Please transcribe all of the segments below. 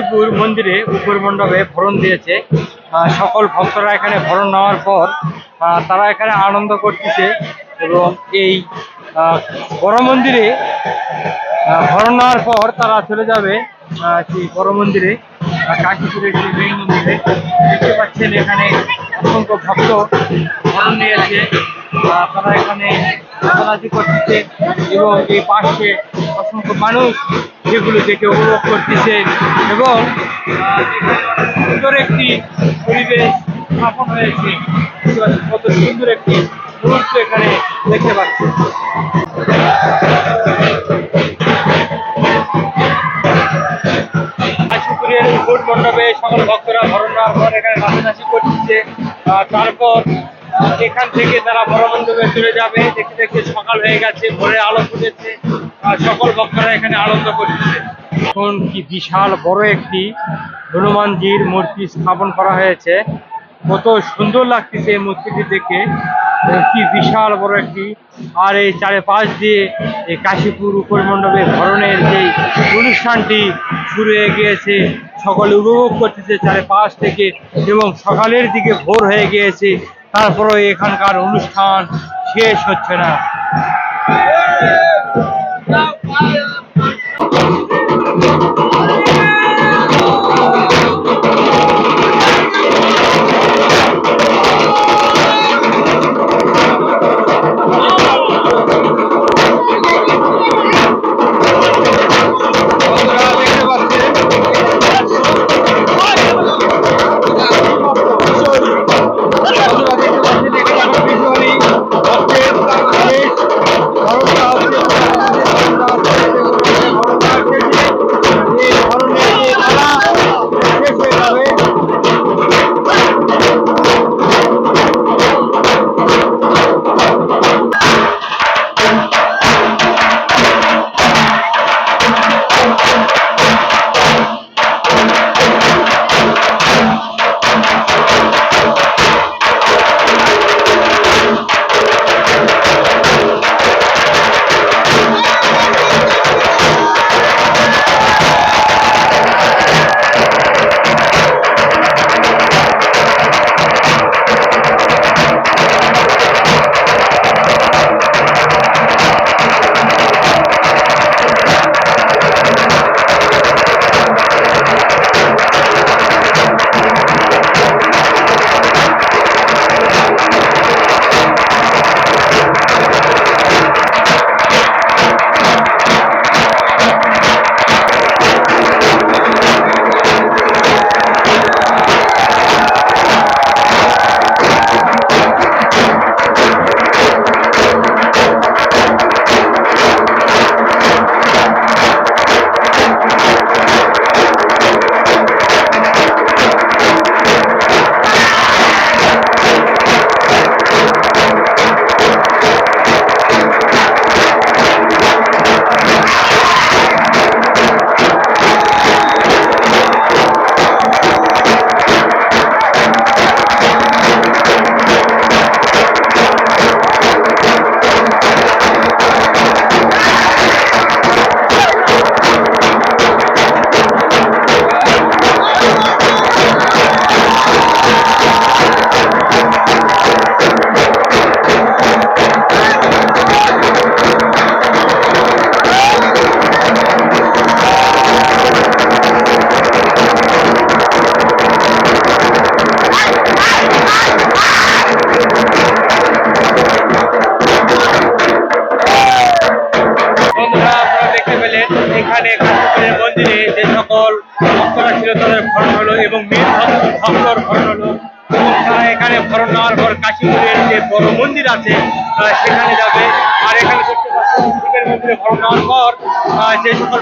কাশীপুর মন্দিরে উপর মণ্ডপে ভরণ দিয়েছে। সকল ভক্তরা এখানে ভরণ নেওয়ার পর তারা এখানে আনন্দ করতেছে এবং এই বড় মন্দিরে ভরণ নেওয়ার পর তারা চলে যাবে সেই বড় মন্দিরে কাশীপুরের সেই মেইন মন্দিরে। দেখতে পাচ্ছেন এখানে অসংখ্য ভক্ত ভরণ নিয়েছে। তারা এখানে নাচানাচি করতেছে এবং এই পাশে অসংখ্য মানুষ যেগুলো দেখে উপভোগ করতেছে এবং সুন্দর একটি পরিবেশ স্থাপন হয়েছে। কত সুন্দর একটি মুহূর্ত এখানে দেখতে পাচ্ছি। মণ্ডপে সকল ভক্তরা ভরণ নেওয়ার পর এখানে নাচানাচি করতেছে আহ, তারপর এখান থেকে তারা বড় মণ্ডপে চলে যাবে। দেখতে দেখতে সকাল হয়ে গেছে ভোরে আলো ফুটেছে সকল ভক্তরা এখানে আনন্দ করছে। এখন কি বিশাল বড় একটি হনুমানজির মূর্তি স্থাপন করা হয়েছে। কত সুন্দর লাগতেছে এই মূর্তিটি দেখে। কি বিশাল বড় একটি আর এই চারে পাশ দিয়ে এই কাশীপুর উপরমণ্ডপে ধরনের যে অনুষ্ঠানটি শুরু হয়ে গিয়েছে সকলে উপভোগ করতেছে চারে পাশ থেকে এবং সকালের দিকে ভোর হয়ে গিয়েছে। তারপরে এখানকার অনুষ্ঠান শেষ হচ্ছে না।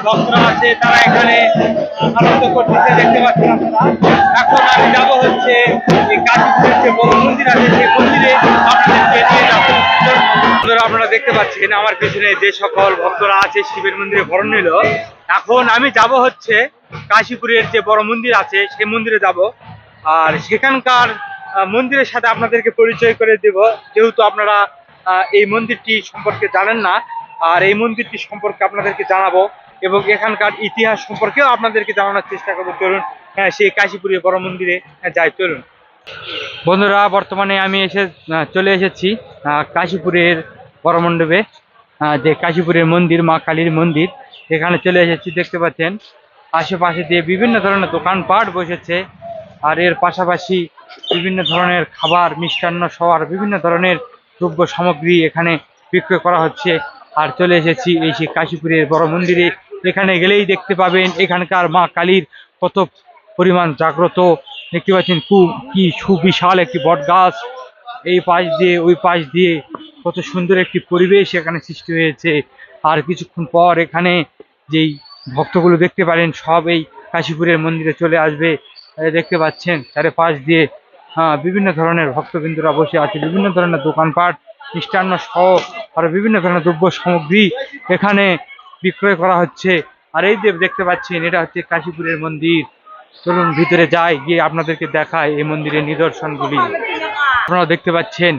ভক্তরা আছে, তারা এখানে আনন্দ করতেছে, দেখতে পাচ্ছেন আপনারা। এখন আমি যাব হচ্ছে কাশীপুরের যে বড় মন্দির আছে, সেই মন্দিরে আপনাদেরকে নিয়ে যাব। আপনারা দেখতে পাচ্ছেন, আমার পিছনে যে সকল ভক্তরা আছে, শিবের মন্দিরে ভরণ নিল। এখন আমি যাব হচ্ছে কাশীপুরের যে বড় মন্দির আছে, সেই মন্দিরে যাব। আর সেখানকার মন্দিরের সাথে আপনাদেরকে পরিচয় করে দেব। যেহেতু আপনারা এই মন্দিরটি সম্পর্কে জানেন না, আর এই মন্দিরটি সম্পর্কে আপনাদেরকে জানাব। এবং এখানকার ইতিহাস সম্পর্কেও আপনাদেরকে জানানোর চেষ্টা করব। চলুন হ্যাঁ সেই কাশীপুরের বড় মন্দিরে হ্যাঁ, যাই চলুন। বন্ধুরা বর্তমানে আমি এসে চলে এসেছি কাশীপুরের বড় মণ্ডপে যে কাশীপুরের মন্দির মা কালীর মন্দির। এখানে চলে এসেছি দেখতে পাচ্ছেন আশেপাশে দিয়ে বিভিন্ন ধরনের দোকানপাট বসেছে আর এর পাশাপাশি বিভিন্ন ধরনের খাবার মিষ্টান্ন সবার বিভিন্ন ধরনের দ্রব্য সামগ্রী এখানে বিক্রয় করা হচ্ছে। আর চলে এসেছি এই সেই কাশীপুরের বড় মন্দিরে এখানে গেলেই দেখতে পাবেন এখানকার মা কালীর কত পরিমাণ জাগ্রত। দেখতে পাচ্ছেন খুব কি সুবিশাল একটি বট গাছ এই পাশ দিয়ে, ওই পাশ দিয়ে কত সুন্দর একটি পরিবেশ এখানে সৃষ্টি হয়েছে। আর কিছুক্ষণ পর এখানে যেই ভক্তগুলো দেখতে পারেন, সব এই কাশীপুরের মন্দিরে চলে আসবে। দেখতে পাচ্ছেন চারে পাশ দিয়ে হ্যাঁ বিভিন্ন ধরনের ভক্তবিন্দুরা বসে আছে, বিভিন্ন ধরনের দোকানপাট, মিষ্টান্ন সহ, আর বিভিন্ন ধরনের দ্রব্য সামগ্রী এখানে বিক্রয় করা হচ্ছে। আর এই যে দেখতে পাচ্ছেন, এটা হচ্ছে কাশীপুরের মন্দির। চলুন ভিতরে যাই, গিয়ে আপনাদেরকে দেখায় এই মন্দিরের নিদর্শনগুলি। আপনারা দেখতে পাচ্ছেন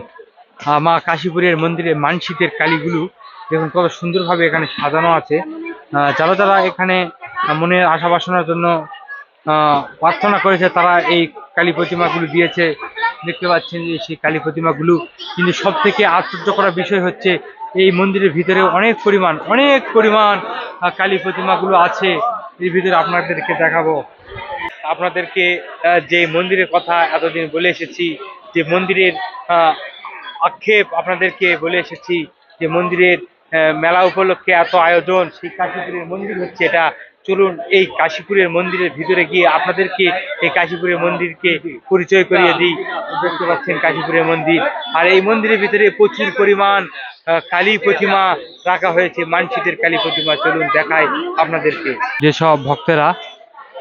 মা কাশীপুরের মন্দিরে মানসিকের কালীগুলো দেখুন কত সুন্দরভাবে এখানে সাজানো আছে। যারা যারা এখানে মনের আশা বাসনার জন্য প্রার্থনা করেছে, তারা এই কালী প্রতিমাগুলো দিয়েছে। দেখতে পাচ্ছেন যে সেই কালী প্রতিমাগুলো কিন্তু সব থেকে আশ্চর্য করার বিষয় হচ্ছে এই মন্দিরের ভিতরে অনেক পরিমাণ অনেক পরিমাণ কালী প্রতিমাগুলো আছে। এর ভিতরে আপনাদেরকে দেখাবো। আপনাদেরকে যে মন্দিরের কথা এতদিন বলে এসেছি, যে মন্দিরের আক্ষেপ আপনাদেরকে বলে এসেছি, যে মন্দিরের মেলা উপলক্ষে এত আয়োজন, সেই কাশীপুরের মন্দির হচ্ছে এটা। চলুন এই কাশীপুরের মন্দিরের ভিতরে গিয়ে আপনাদেরকে এই কাশীপুরের মন্দিরকে পরিচয় করিয়ে দিই। দেখতে পাচ্ছেন কাশীপুরের মন্দির। আর এই মন্দিরের ভিতরে প্রচুর পরিমাণ কালী প্রতিমা রাখা হয়েছে মানসিকের কালী প্রতিমা চলুন দেখাই আপনাদেরকে। যেসব ভক্তেরা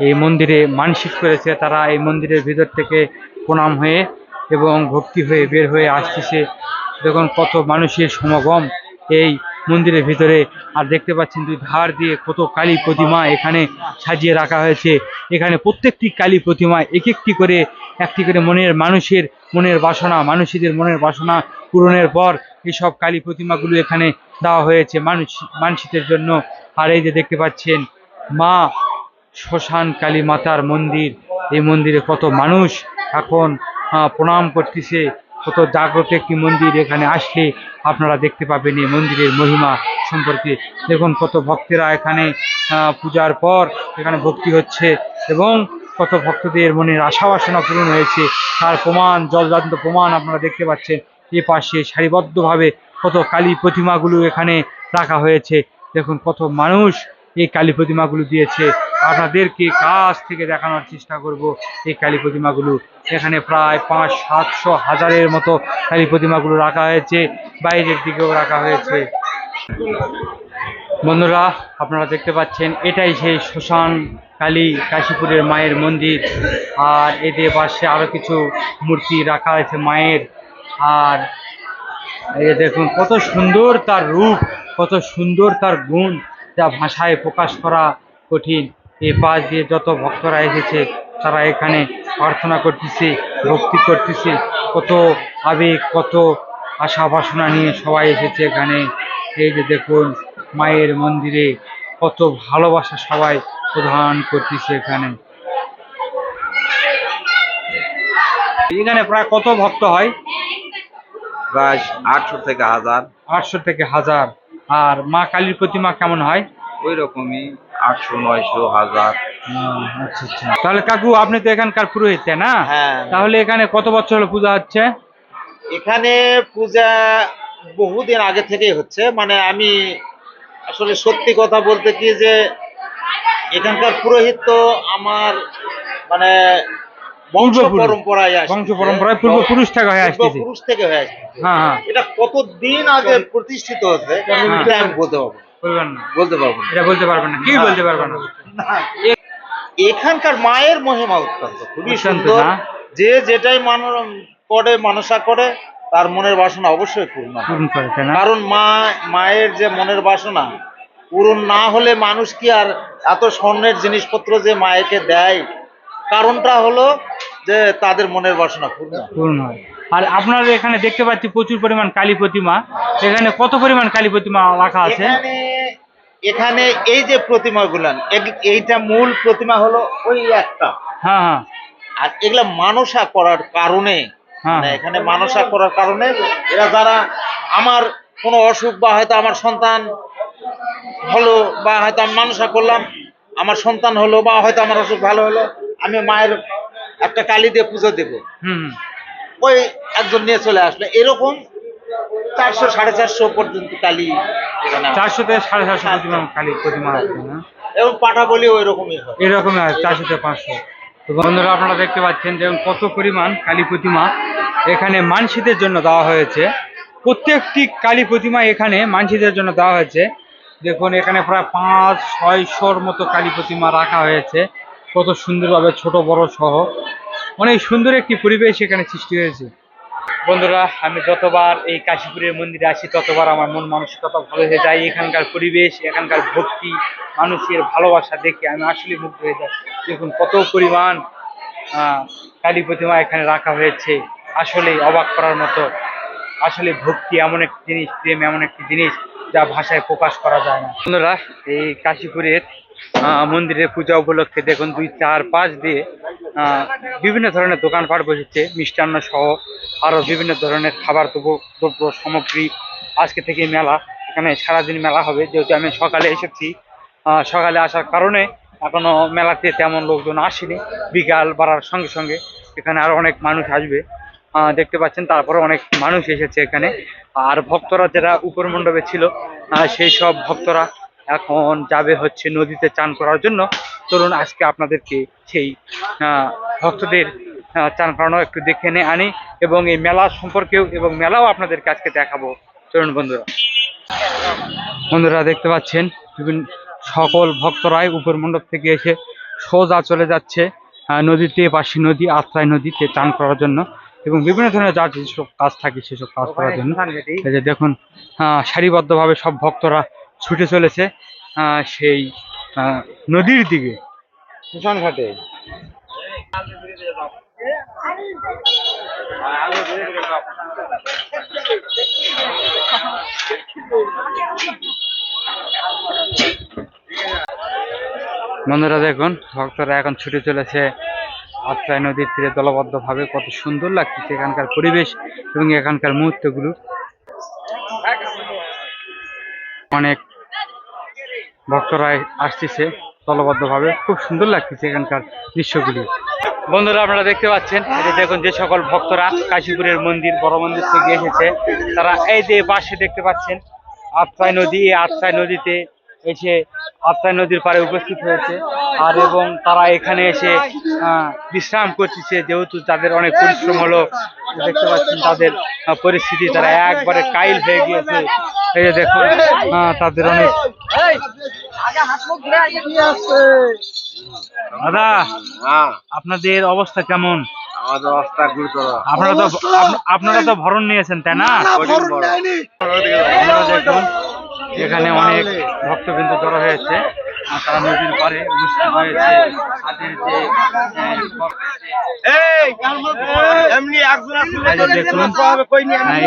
এই মন্দিরে মানসিক করেছে, তারা এই মন্দিরের ভিতর থেকে প্রণাম হয়ে এবং ভক্তি হয়ে বের হয়ে আসতেছে। দেখুন কত মানুষের সমাগম এই মন্দিরের ভিতরে। আর দেখতে পাচ্ছেন দুই ধার দিয়ে কত কালী প্রতিমা এখানে সাজিয়ে রাখা হয়েছে। এখানে প্রত্যেকটি কালী প্রতিমা এক একটি করে একটি করে মনের মানুষের মনের বাসনা, মানুষীদের মনের বাসনা পূরণের পর এইসব কালী প্রতিমাগুলো এখানে দেওয়া হয়েছে মানুষ মানসিকের জন্য। আর এই যে দেখতে পাচ্ছেন, মা শ্মশান কালী মাতার মন্দির। এই মন্দিরে কত মানুষ এখন প্রণাম করতেছে। কত জাগ্রত একটি মন্দির এখানে আসলে আপনারা দেখতে পাবেন এই মন্দিরের মহিমা সম্পর্কে। দেখুন কত ভক্তেরা এখানে পূজার পর এখানে ভক্তি হচ্ছে এবং কত ভক্তদের মনের আশা বাসনা পূরণ হয়েছে। তার প্রমাণ, জলজান্ত প্রমাণ আপনারা দেখতে পাচ্ছেন। এ পাশে সারিবদ্ধভাবে কত কালী প্রতিমাগুলো এখানে রাখা হয়েছে। দেখুন কত মানুষ এই কালী প্রতিমাগুলো দিয়েছে। আপনাদেরকে কাছ থেকে দেখানোর চেষ্টা করব এই কালী প্রতিমাগুলো। এখানে প্রায় পাঁচ সাতশো হাজারের মতো কালী প্রতিমাগুলো রাখা হয়েছে, বাইরের দিকেও রাখা হয়েছে। বন্ধুরা, আপনারা দেখতে পাচ্ছেন, এটাই সেই শ্মশান কালী কাশীপুরের মায়ের মন্দির। আর এদের পাশে আরও কিছু মূর্তি রাখা আছে মায়ের। আর এই যে দেখুন, কত সুন্দর তার রূপ, কত সুন্দর তার গুণ যা ভাষায় প্রকাশ করা কঠিন। এই পাশ দিয়ে যত ভক্তরা এসেছে, তারা এখানে প্রার্থনা করতেছে, ভক্তি করতেছে। কত আবেগ, কত আশা বাসনা নিয়ে সবাই এসেছে এখানে। এই যে দেখুন, মায়ের মন্দিরে কত ভালোবাসা সবাই প্রদান করতেছে এখানে। এখানে প্রায় কত ভক্ত হয়? প্রায় আটশো থেকে হাজার। আটশো থেকে হাজার। আর মা কালীর প্রতিমা কেমন হয়? ওই রকমই আটশো নয়শো হাজার। আচ্ছা আচ্ছা। তাহলে কাকু আপনি তো এখানকার পুরোহিত তাই না? হ্যাঁ। তাহলে এখানে কত বছর হলো পূজা হচ্ছে? এখানে পূজা বহুদিন আগে থেকেই হচ্ছে। মানে আমি আসলে সত্যি কথা বলতে কি যে এখানকার পুরোহিত তো আমার মানে। পরম্পরায় বংশ পরম্পরায় পূর্বপুরুষ থেকে হয়ে আসতেছে। পূর্বপুরুষ থেকে হয়ে আসছে হ্যাঁ হ্যাঁ। এটা কতদিন আগে প্রতিষ্ঠিত হচ্ছে? এটা আমি বলতে পারব বলবেন না। বলতে পারব এটা বলতে পারবেন না। কি বলতে পারবেন না? এখানকার মায়ের মহিমা অত্যন্ত। খুবই সুন্দর। যে যেটাই মান করে মানসা করে তার মনের বাসনা অবশ্যই পূর্ণ হয়। কারণ মা মায়ের যে মনের বাসনা পূরণ না হলে মানুষ কি আর এত স্বর্ণের জিনিসপত্র যে মায়েকে দেয় কারণটা হলো যে তাদের মনের বাসনা পূর্ণ। হয়। আর আপনার এখানে দেখতে পাচ্ছি প্রচুর পরিমাণ কালী প্রতিমা। এখানে কত পরিমাণ কালী প্রতিমা রাখা আছে? এখানে এই যে প্রতিমাগুলান এইটা মূল প্রতিমা হলো ওই একটা। হ্যাঁ হ্যাঁ। আর এগুলা মানসা করার কারণে হ্যাঁ। মানে এখানে মানসা করার কারণে এরা যারা আমার কোনো অসুখ বা হয়তো আমার সন্তান হলো বা হয়তো আমি মানসা করলাম আমার সন্তান হলো বা হয়তো আমার অসুখ ভালো হলো আমি মায়ের একটা কালী দিয়ে পুজো দেব। ওই একজন নিয়ে চলে আসলো। এরকম চারশো সাড়ে চারশো পর্যন্ত কালী। চারশো থেকে সাড়ে চারশো প্রতিমা কালী প্রতিমা এবং পাঠা বলি ওই রকমই হয়। এরকম চারশো থেকে পাঁচশো। তো বন্ধুরা আপনারা দেখতে পাচ্ছেন যে কত পরিমাণ কালী প্রতিমা এখানে মানসিদের জন্য দেওয়া হয়েছে। প্রত্যেকটি কালী প্রতিমা এখানে মানসিদের জন্য দেওয়া হয়েছে। দেখুন, এখানে প্রায় পাঁচ, ছয়শোর মতো কালী প্রতিমা রাখা হয়েছে। কত সুন্দরভাবে ছোট, বড় সহ। অনেক সুন্দর একটি পরিবেশ এখানে সৃষ্টি হয়েছে। বন্ধুরা, আমি যতবার এই কাশীপুরের মন্দিরে আসি, ততবার আমার মন মানসিকতা ভালো হয়ে যায়। এখানকার পরিবেশ, এখানকার ভক্তি, মানুষের ভালোবাসা দেখে আমি আসলে মুগ্ধ হয়ে যাই। দেখুন, কত পরিমাণ কালী প্রতিমা এখানে রাখা হয়েছে। আসলে অবাক করার মতো। আসলে ভক্তি এমন একটি জিনিস, প্রেম এমন একটি জিনিস। যা ভাষায় প্রকাশ করা যায় না। বন্ধুরা এই কাশীপুরের আহ, মন্দিরের পূজা উপলক্ষে দেখুন দুই চার পাঁচ দিয়ে বিভিন্ন ধরনের দোকানপাট বসেছে মিষ্টান্ন সহ আরও বিভিন্ন ধরনের খাবার দ্রব্য সামগ্রী। আজকে থেকে মেলা এখানে সারাদিন মেলা হবে। যেহেতু আমি সকালে এসেছি সকালে আসার কারণে এখনও মেলাতে তেমন লোকজন আসেনি। বিকাল বাড়ার সঙ্গে সঙ্গে এখানে আরও অনেক মানুষ আসবে। দেখতে পাচ্ছেন তারপরে অনেক মানুষ এসেছে এখানে। আর ভক্তরা যারা উপর মণ্ডপে ছিল সেই সব ভক্তরা এখন যাবে হচ্ছে নদীতে চান করার জন্য। চলুন, আজকে আপনাদেরকে সেই ভক্তদের চান করানো একটু দেখে নিয়ে আনি এবং এই মেলা সম্পর্কেও এবং মেলাও আপনাদেরকে আজকে দেখাবো। চলুন, বন্ধুরা। বন্ধুরা, দেখতে পাচ্ছেন, বিভিন্ন সকল ভক্তরাই উপর মণ্ডপ থেকে এসে সোজা চলে যাচ্ছে নদীতে, পাশি নদী, আত্রাই নদীতে চান করার জন্য। এবং বিভিন্ন ধরনের যার যেসব কাজ থাকে সেসব কাজ করার জন্য। এই যে দেখুন সারিবদ্ধভাবে সব ভক্তরা ছুটে চলেছে সেই নদীর দিকে। ঘাটে। বন্ধুরা দেখুন ভক্তরা এখন ছুটে চলেছে। আত্রাই নদীর তীরে দলবদ্ধভাবে কত সুন্দর লাগছে এখানকার পরিবেশ এবং এখানকার মুহূর্তগুলো। অনেক ভক্তরা আসতেছে দলবদ্ধভাবে। খুব সুন্দর লাগতেছে এখানকার দৃশ্যগুলি। বন্ধুরা, আপনারা দেখতে পাচ্ছেন দেখুন যে সকল ভক্তরা কাশীপুরের মন্দির, বড় মন্দির থেকে এসেছে। তারা এই যে পাশে দেখতে পাচ্ছেন, আত্রাই নদী আত্রাই নদীতে এসে আত্রাই নদীর পাড়ে উপস্থিত হয়েছে। আর এবং তারা এখানে এসে আহ, বিশ্রাম করতেছে যেহেতু তাদের অনেক পরিশ্রম হলো দেখতে পাচ্ছেন তাদের পরিস্থিতি। তারা একবারে কাইল হয়ে গিয়েছে। এই যে দেখুন আহ, তাদের অনেক দাদা হ্যাঁ। আপনাদের অবস্থা কেমন? আমাদের অবস্থা গুরুতর। আপনারা তো আপ- আপনারা তো ভরণ নিয়েছেন তাই না? এখানে অনেক ভক্তবৃন্দ জড়ো হয়েছে তারা নদীর উপস্থিত হয়েছে তাদের যে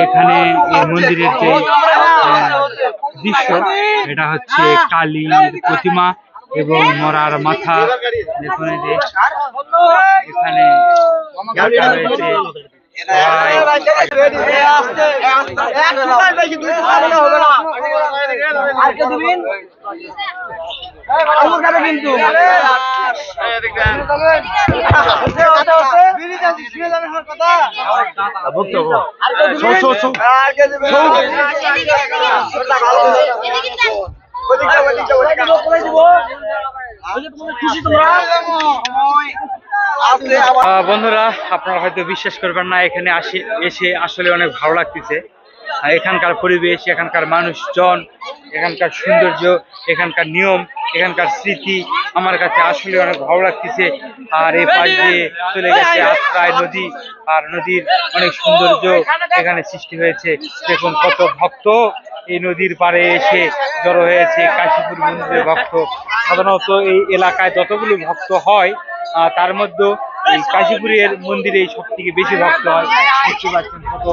এখানে এই মন্দিরের যে দৃশ্য এটা হচ্ছে কালীর প্রতিমা এবং মরার মাথা দেখুন এই যে এখানে সবাই আহ, বন্ধুরা আপনারা হয়তো বিশ্বাস করবেন না এখানে আসি এসে আসলে অনেক ভালো লাগতেছে। এখানকার পরিবেশ, এখানকার মানুষজন, এখানকার সৌন্দর্য, এখানকার নিয়ম, এখানকার স্মৃতি আমার কাছে আসলে অনেক ভালো লাগতেছে। আর এই পাশ দিয়ে চলে গেছে আত্রায় নদী, আর নদীর অনেক সৌন্দর্য এখানে সৃষ্টি হয়েছে। দেখুন কত ভক্ত এই নদীর পাড়ে এসে জড়ো হয়েছে, কাশীপুর মন্দিরের ভক্ত। সাধারণত এই এলাকায় যতগুলো ভক্ত হয় তার মধ্যে এই কাশীপুরের মন্দিরে সব থেকে বেশি ভক্ত হয়। দেখতে পাচ্ছেন কত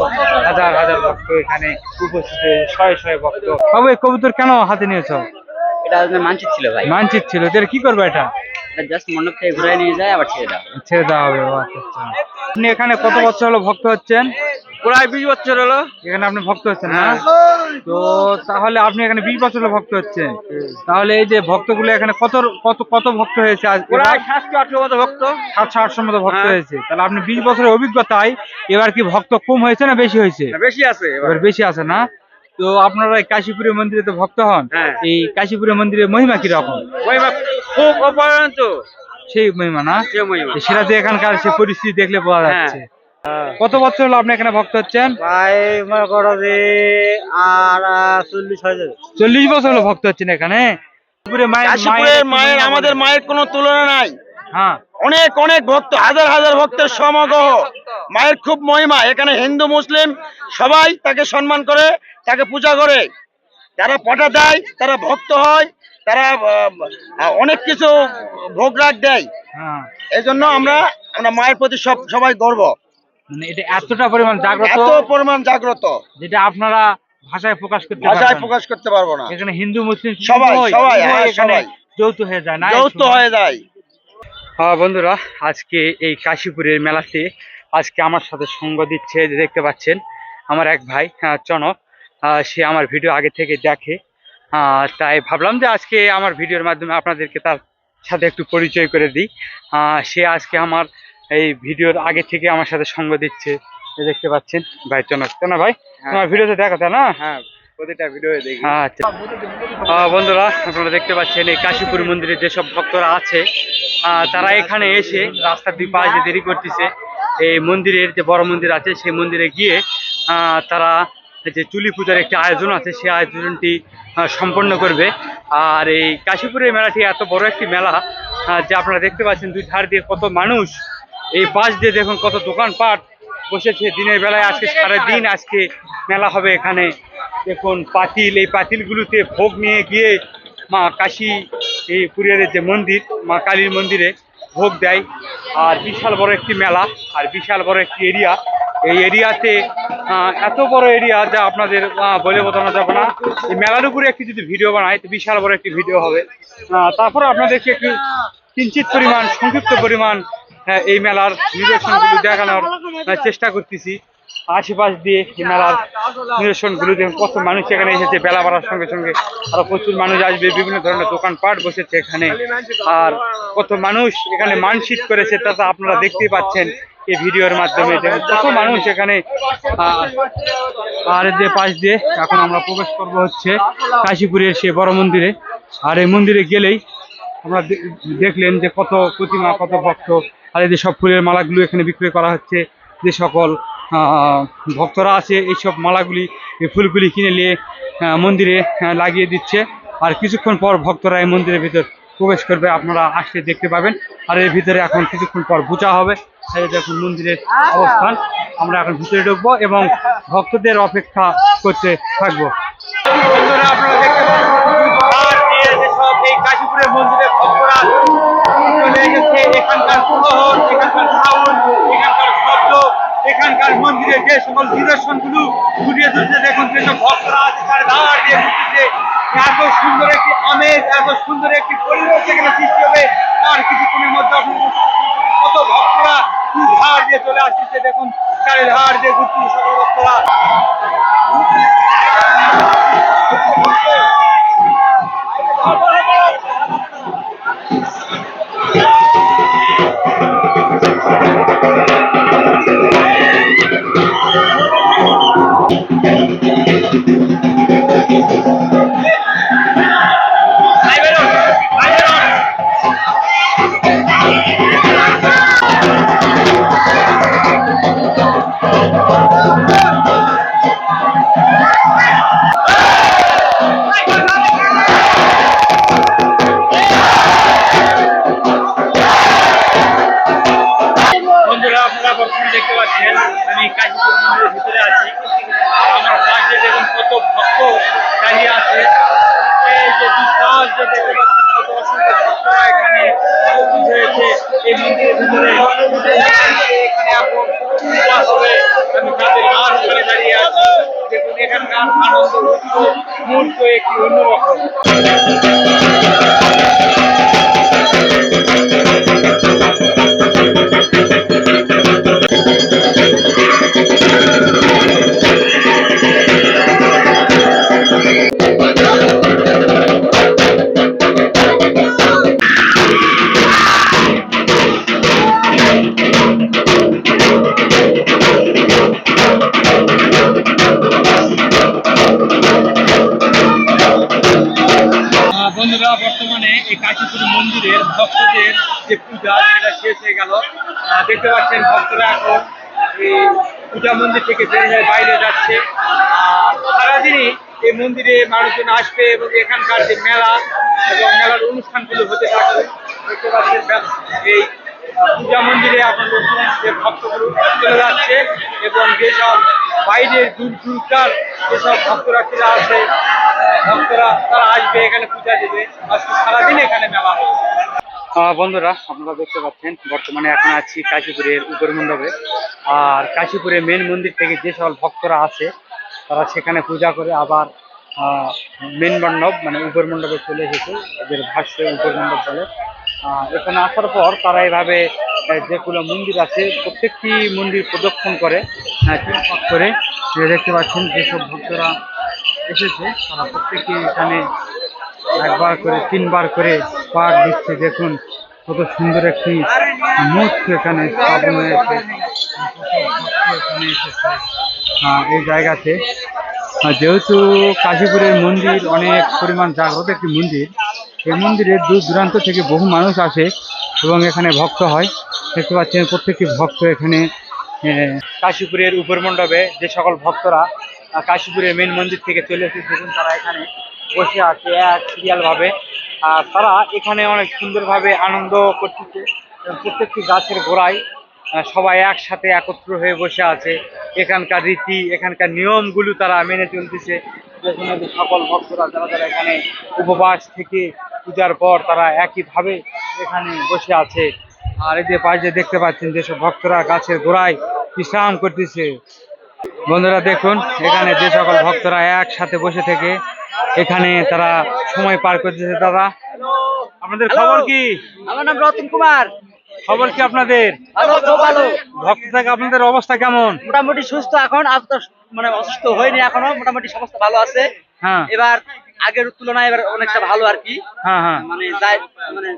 হাজার হাজার ভক্ত এখানে উপস্থিত শয়ে শয়ে ভক্ত। বাবু এই কবুতর কেন হাতে নিয়েছ? এটা মানচিত ছিল ভাই। মানচিত ছিল। তো এটা কি করবে এটা? এটা জাস্ট মণ্ডপ থেকে ঘুরে নিয়ে যায় আবার ছেড়ে দাও ছেড়ে দেওয়া হবে। আচ্ছা আচ্ছা। আপনি এখানে কত বছর হলো ভক্ত হচ্ছেন? প্রায় বিশ বছর হলো। এখানে আপনি ভক্ত হচ্ছেন না তো তাহলে আপনি এখানে বিশ বছর হলো ভক্ত হচ্ছেন। তাহলে এই যে ভক্তগুলো এখানে কত কত কত ভক্ত হয়েছে আজ প্রায় সাতশো আটশো মতো ভক্ত। সাতশো আটশোর মতো ভক্ত হ্যাঁ। হয়েছে। তাহলে আপনি বিশ বছরের অভিজ্ঞতায় এবার কি ভক্ত কম হয়েছে না বেশি হয়েছে? বেশি আছে এবার। বেশি আছে না? তো আপনারা এই কাশীপুরের মন্দিরে তো ভক্ত হন। হ্যাঁ। এই কাশীপুরের মন্দিরের মহিমা কীরকম? মহিমা খুব অপরন্ত সেই মহিমা না? সেটা তো এখানকার সে পরিস্থিতি দেখলে বোঝা যাচ্ছে। কত বছর হলো আপনি এখানে ভক্ত হচ্ছেন? চল্লিশ হয়ে চল্লিশ বছর হলো ভক্ত হচ্ছেন এখানে? মায়ের আমাদের মায়ের কোনো তুলনা নাই। হ্যাঁ। অনেক অনেক ভক্ত হাজার হাজার ভক্তের সমাগহ। মায়ের খুব মহিমা। এখানে হিন্দু মুসলিম সবাই তাকে সম্মান করে তাকে পূজা করে। যারা পটা দেয় তারা ভক্ত হয়। তারা অনেক কিছু ভোগ রাগ দেয়। হ্যাঁ। এই জন্য আমরা আমরা মায়ের প্রতি সব সবাই গর্ব। মানে এটা এতটা পরিমাণ জাগ্রত? এত পরিমাণ জাগ্রত। যেটা আপনারা ভাষায় প্রকাশ করতে ভাষায় প্রকাশ করতে পারব না। এখানে হিন্দু মুসলিম সবাই, হ্যাঁ, এখানে সবাই। যৌথ হয়ে যায় না যৌথ হয়ে যায়। হ্যাঁ বন্ধুরা আজকে এই কাশীপুরের মেলাতে আজকে আমার সাথে সঙ্গ দিচ্ছে যে দেখতে পাচ্ছেন আমার এক ভাই আহ, চনক আহ, সে আমার ভিডিও আগে থেকে দেখে। তাই ভাবলাম যে আজকে আমার ভিডিওর মাধ্যমে আপনাদেরকে তার সাথে একটু পরিচয় করে দিই। আহ, সে আজকে আমার এই ভিডিওর আগে থেকে আমার সাথে সঙ্গ দিচ্ছে। দেখতে পাচ্ছেন? ভাই চনক না ভাই তোমার ভিডিওতে দেখা তাই না? হ্যাঁ প্রতিটা ভিডিও দেখি। আচ্ছা। বন্ধুরা আপনারা দেখতে পাচ্ছেন এই কাশীপুর মন্দিরে যেসব ভক্তরা আছে তারা এখানে এসে রাস্তার দুই পাশে দেরি করতেছে। এই মন্দিরের যে বড় মন্দির আছে সেই মন্দিরে গিয়ে আহ, তারা যে চুলি পূজার একটি আয়োজন আছে, সেই আয়োজনটি সম্পন্ন করবে। আর এই কাশীপুরের মেলাটি এত বড় একটি মেলা যে আপনারা দেখতে পাচ্ছেন দুই ধার দিয়ে কত মানুষ। এই পাশ দিয়ে দেখুন কত দোকানপাট বসেছে দিনের বেলায়। আজকে সারাদিন আজকে মেলা হবে এখানে। দেখুন পাতিল, এই পাতিলগুলোতে ভোগ নিয়ে গিয়ে মা কাশী, এই পুরিয়ারের যে মন্দির, মা কালীর মন্দিরে ভোগ দেয়। আর বিশাল বড় একটি মেলা, আর বিশাল বড় একটি এরিয়া। এই এরিয়াতে এত বড় এরিয়া যা আপনাদের বলে বোঝানো যাবে না। এই মেলার উপরে একটি যদি ভিডিও বানায় বিশাল বড় একটি ভিডিও হবে। তারপরে আপনাদেরকে একটু কিঞ্চিত পরিমাণ সংক্ষিপ্ত পরিমাণ আহ, এই মেলার নিদর্শনগুলি দেখানোর চেষ্টা করতেছি। আশেপাশ দিয়ে মেলার নিদর্শনগুলো দেখুন কত মানুষ এখানে এসেছে বেলা বাড়ার সঙ্গে সঙ্গে। আরও প্রচুর মানুষ আসবে বিভিন্ন ধরনের দোকানপাট বসেছে এখানে। আর কত মানুষ এখানে মানসিক করেছে তা তো আপনারা দেখতেই পাচ্ছেন এই ভিডিওর মাধ্যমে। দেখুন কত মানুষ এখানে আর এর যে পাশ দিয়ে এখন আমরা প্রবেশ করব হচ্ছে কাশীপুরের সে বড় মন্দিরে। আর এই মন্দিরে গেলেই আমরা দেখলেন যে কত প্রতিমা কত ভক্ত। আর এই যে সব ফুলের মালাগুলো এখানে বিক্রি করা হচ্ছে যে সকল ভক্তরা আছে, এইসব মালাগুলি ফুলগুলি কিনে নিয়ে মন্দিরে লাগিয়ে দিচ্ছে। আর কিছুক্ষণ পর ভক্তরা এই মন্দিরের ভিতর প্রবেশ করবে, আপনারা আসলে দেখতে পাবেন। আর এর ভিতরে এখন কিছুক্ষণ পর পূজা হবে। দেখুন মন্দিরের অবস্থান। আমরা এখন ভিতরে ঢুকবো এবং ভক্তদের অপেক্ষা করতে থাকব। এখানকার এখানকার মন্দিরে যে সকল নিদর্শনগুলো ফুটিয়ে তুলছে, দেখুন যেসব ভক্তরা আছে, তার ধার দিয়ে ঘুরতেছে এত সুন্দর একটি আমেজ, এত সুন্দর একটি পরিবেশ এখানে সৃষ্টি হবে, আর কিছুক্ষণের মধ্যে কত ভক্তরা ধার দিয়ে চলে আসতেছে দেখুন চারি ধার দিয়ে ঘুরতেছে সকল ভক্তরা। এখানে এখন পূজা হবে আমি তাদের আর ওখানে দাঁড়িয়ে আছি দেখুন এখানকার আনন্দ উৎসব মুহূর্ত একটি অন্যরকম থেকে বের হয়ে বাইরে যাচ্ছে। সারাদিনই এই মন্দিরে মানুষজন আসবে এবং এখানকার যে মেলা এবং মেলার অনুষ্ঠানগুলো হতে থাকবে। দেখতে পাচ্ছেন এই পূজা মন্দিরে নতুন যে ভক্তগুলো চলে যাচ্ছে এবং যেসব বাইরের দূর দূরকার যেসব ভক্তরাত্রীরা আছে ভক্তরা, তারা আসবে এখানে পূজা দেবে। আজকে সারাদিন এখানে মেলা হবে বন্ধুরা আপনারা দেখতে পাচ্ছেন বর্তমানে এখন আছি কাশীপুরের উপর মণ্ডপে। আর কাশীপুরের মেন মন্দির থেকে যে সকল ভক্তরা আছে তারা সেখানে পূজা করে আবার মেন মণ্ডপ মানে উপর মণ্ডপে চলে এসেছে এদের ভাষ্য উপর মণ্ডপ বলে। এখানে আসার পর তারা এইভাবে আহ, যেগুলো মন্দির আছে প্রত্যেকটি মন্দির প্রদক্ষিণ করে করে। দেখতে পাচ্ছেন যেসব ভক্তরা এসেছে তারা প্রত্যেকে এখানে একবার করে তিনবার করে পাক দিচ্ছে, দেখুন, কত সুন্দর একটি মূর্তি এখানে স্থাপন হয়েছে। এই জায়গাতে। যেহেতু কাশীপুরের মন্দির অনেক পরিমাণ জাগ্রত একটি মন্দির, এই মন্দিরে দূর দূরান্ত থেকে বহু মানুষ আসে এবং এখানে ভক্ত হয়। দেখতে পাচ্ছেন প্রত্যেকটি ভক্ত এখানে কাশীপুরের উপর মণ্ডপে যে সকল ভক্তরা কাশীপুরের মেন মন্দির থেকে চলে এসেছে, দেখুন তারা এখানে বসে আছে এক সিরিয়াল ভাবে। আর তারা এখানে অনেক সুন্দরভাবে আনন্দ করতেছে। প্রত্যেকটি গাছের গোড়ায় সবাই একসাথে একত্র হয়ে বসে আছে। এখানকার রীতি, এখানকার নিয়মগুলো তারা মেনে চলতেছে। সকল ভক্তরা, যারা যারা এখানে উপবাস থেকে পূজার পর তারা একইভাবে এখানে বসে আছে। আর এই যে পাশে দেখতে পাচ্ছেন, যেসব ভক্তরা গাছের গোড়ায় বিশ্রাম করতেছে। বন্ধুরা দেখুন, এখানে যে সকল ভক্তরা একসাথে বসে থেকে এখানে তারা সময় পার করতেছে দাদা আপনাদের খবর কি? আমার নাম রতন কুমার। খবর কি আপনাদের? ভক্ত থেকে আপনাদের অবস্থা কেমন? মোটামুটি সুস্থ এখন মানে অসুস্থ হয়নি এখনও মোটামুটি সমস্ত ভালো আছে। হ্যাঁ। এবার আগের তুলনায় এবার অনেকটা ভালো আর কি। হ্যাঁ হ্যাঁ। মানে যাই মানে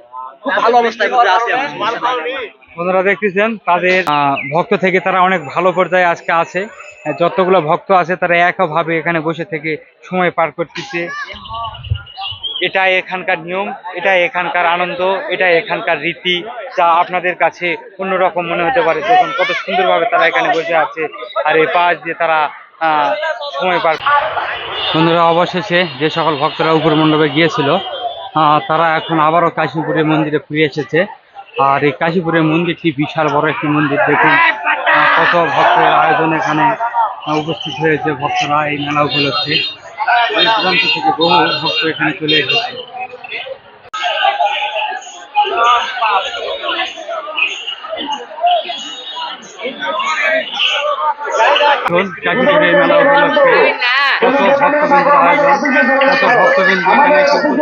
খুব ভালো অবস্থায় মধ্যে আছে। বন্ধুরা দেখতেছেন তাদের ভক্ত থেকে তারা অনেক ভালো পর্যায়ে আজকে আছে। যতগুলো ভক্ত আছে তারা একভাবে এখানে বসে থেকে সময় পার করতেছে। এটা এখানকার নিয়ম এটা এখানকার আনন্দ এটা এখানকার রীতি, যা আপনাদের কাছে অন্যরকম মনে হতে পারে দেখুন কত সুন্দরভাবে তারা এখানে বসে আছে আর এই পাশ দিয়ে তারা সময় পার বন্ধুরা, অবশেষে যে সকল ভক্তরা উপর মণ্ডপে গিয়েছিল তারা এখন আবারও কাশীপুরের মন্দিরে ফিরে এসেছে। আর এই কাশীপুরের মন্দিরটি বিশাল বড় একটি মন্দির, দেখুন। কত ভক্তের আয়োজন এখানে উপস্থিত হয়েছে ভক্তরা এই মেলা উপলক্ষে। দূরান্ত থেকে বহু ভক্ত এখানে চলে এসেছে। দেখুন, কাশীপুরের মেলা উপলক্ষে কত ভক্তবৃন্দের আয়োজন কত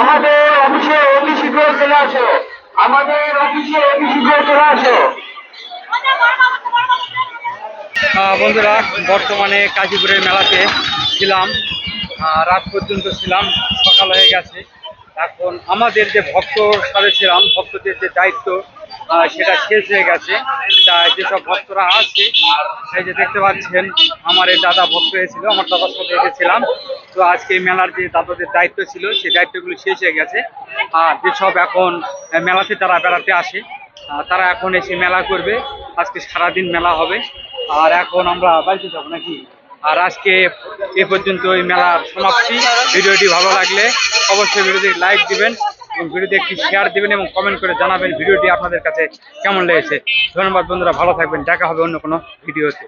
আমাদের অফিসে অতি শীঘ্র চলে আসো। আমাদের অফিসে অতি শীঘ্র চলে আসো। বন্ধুরা, বর্তমানে কাশীপুরের মেলাতে ছিলাম। রাত পর্যন্ত ছিলাম, সকাল হয়ে গেছে। এখন আমাদের যে ভক্ত সাথে ছিলাম, ভক্তদের যে দায়িত্ব সেটা শেষ হয়ে গেছে। তা যেসব ভক্তরা আছে এই যে দেখতে পাচ্ছেন, আমার এই দাদা ভক্ত হয়েছিল আমার দাদার সাথে এসেছিলাম তো আজকে মেলার যে দাদাদের দায়িত্ব ছিল, সেই দায়িত্বগুলো শেষ হয়ে গেছে। আর যেসব এখন মেলাতে তারা বেড়াতে আসে তারা এখন এসে মেলা করবে। আজকে সারাদিন মেলা হবে। আর এখন আমরা বাড়িতে যাব নাকি? আর আজকে এ পর্যন্ত ওই মেলার সমাপ্তি। ভিডিওটি ভালো লাগলে অবশ্যই ভিডিওটি লাইক দিবেন। এবং ভিডিওটি একটি শেয়ার দেবেন এবং কমেন্ট করে জানাবেন ভিডিওটি আপনাদের কাছে কেমন লেগেছে। ধন্যবাদ বন্ধুরা, ভালো থাকবেন, দেখা হবে অন্য কোনো ভিডিওতে